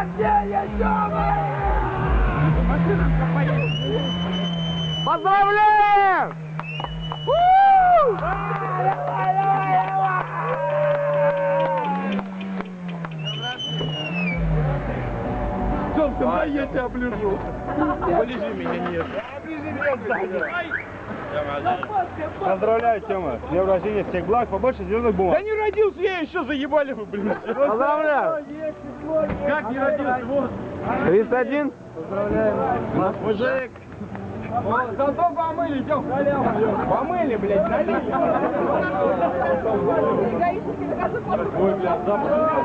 рождения, Тёма! Поздравляем! Тёмка, дай я тебя оближу. Полежи меня, нет. Поздравляю, Тёма. С днем рождения, всех благ, побольше зеленых бумаг. Да не родился я еще, заебали вы, блин. Поздравляю! Как не родился? Вот. 31? Мужик. Зато помыли, Тём. Помыли, блядь, налили. Ой, блядь, запах.